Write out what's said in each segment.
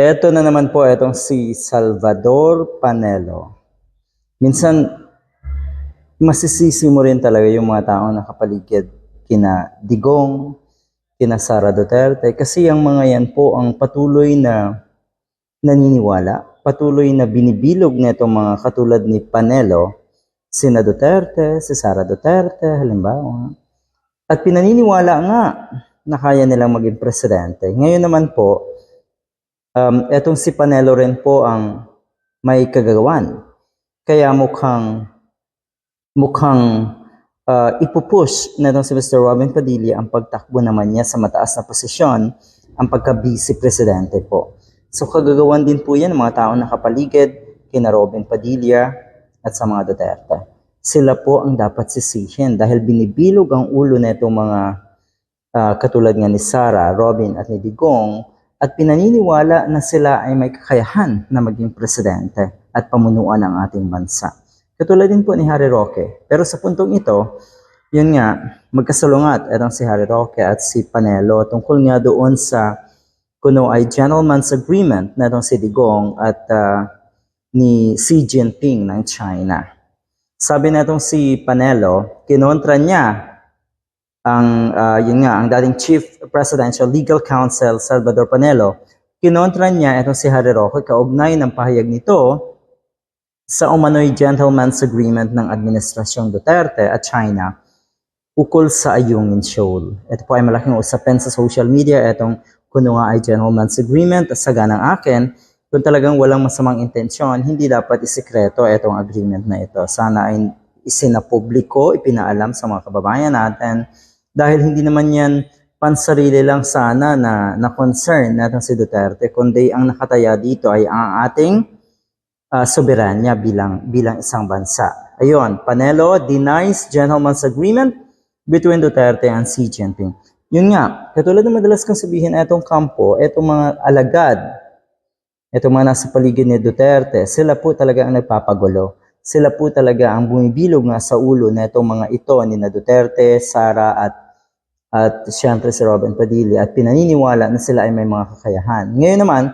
Eto na naman po, etong si Salvador Panelo. Minsan, masisisi mo rin talaga yung mga tao na kapaligid kina Digong, kina Sara Duterte, kasi ang mga yan po ang patuloy na naniniwala, patuloy na binibilog na itong mga katulad ni Panelo, sina Duterte, si Sara Duterte, halimbawa. At pinaniniwala nga na kaya nilang maging presidente. Ngayon naman po, um, etong si Panelo rin po ang may kagagawan. Kaya mukhang mukhang uh, ipupush na itong si Mr. Robin Padilla ang pagtakbo naman niya sa mataas na posisyon, ang pagka-vice presidente po. So kagagawan din po yan ng mga tao nakapaligid kina Robin Padilla at sa mga Duterte. Sila po ang dapat sisihin dahil binibilog ang ulo na itong mga ah, katulad nga ni Sara, Robin at ni Digong at pinaniniwala na sila ay may kakayahan na maging presidente at pamunuan ang ating bansa. Katulad din po ni Harry Roque. Pero sa puntong ito, yun nga, magkasalungat itong si Harry Roque at si Panelo tungkol nga doon sa kuno ay gentleman's agreement na itong si Digong at ah, ni Xi Jinping ng China. Sabi na itong si Panelo, kinontra niya ang ah, yun nga, ang dating Chief Presidential Legal Counsel Salvador Panelo, kinontra niya itong si Harry Roque kaugnay ng pahayag nito sa umano'y gentleman's agreement ng Administrasyong Duterte at China ukol sa Ayungin Shoal. Ito po ay malaking usapin sa social media. Itong kuno nga ay gentleman's agreement at sa ganang akin, kung talagang walang masamang intensyon, hindi dapat isikreto itong agreement na ito. Sana ay isinapubliko, ipinaalam sa mga kababayan natin dahil hindi naman yan pansarili lang sana na, na concern natin si Duterte, kundi ang nakataya dito ay ang ating uh, soberanya bilang bilang isang bansa. Ayun, Panelo denies gentleman's agreement between Duterte and Xi Jinping. Yun nga, katulad ng madalas kong sabihin, etong kampo, etong mga alagad, etong mga nasa paligid ni Duterte, sila po talaga ang nagpapagulo. Sila po talaga ang bumibilog nga sa ulo na itong mga ito ni na Duterte, Sara at at siyempre si Robin Padilla at pinaniniwala na sila ay may mga kakayahan. Ngayon naman,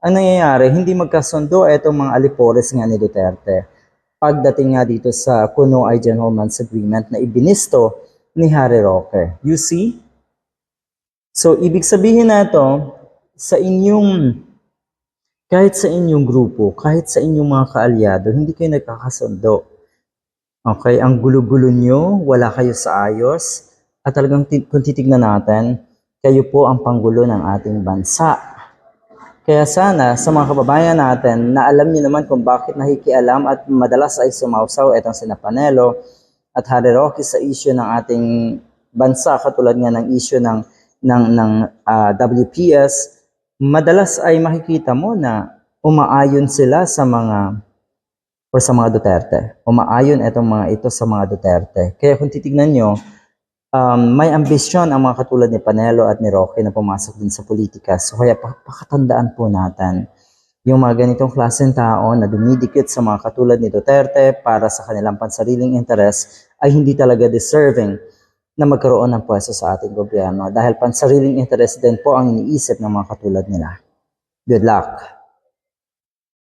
ang nangyayari, hindi magkasundo itong mga alipores nga ni Duterte. Pagdating nga dito sa kuno ay gentleman's agreement na ibinisto ni Harry Roque. You see? So, ibig sabihin na ito, sa inyong, kahit sa inyong grupo, kahit sa inyong mga kaalyado, hindi kayo nagkakasundo. Okay, ang gulo-gulo nyo, wala kayo sa ayos, at talagang kung titignan natin, kayo po ang panggulo ng ating bansa. Kaya sana sa mga kababayan natin na alam niyo naman kung bakit nakikialam at madalas ay sumausaw itong sina Panelo at Harry Roque sa issue ng ating bansa katulad nga ng issue ng ng ng ah, WPS madalas ay makikita mo na umaayon sila sa mga or sa mga Duterte. Umaayon itong mga ito sa mga Duterte. Kaya kung titignan nyo, um, may ambisyon ang mga katulad ni Panelo at ni Roque na pumasok din sa politika. So kaya pa- pakatandaan po natin yung mga ganitong klaseng tao na dumidikit sa mga katulad ni Duterte para sa kanilang pansariling interes ay hindi talaga deserving na magkaroon ng pwesto sa ating gobyerno dahil pansariling interes din po ang iniisip ng mga katulad nila. Good luck!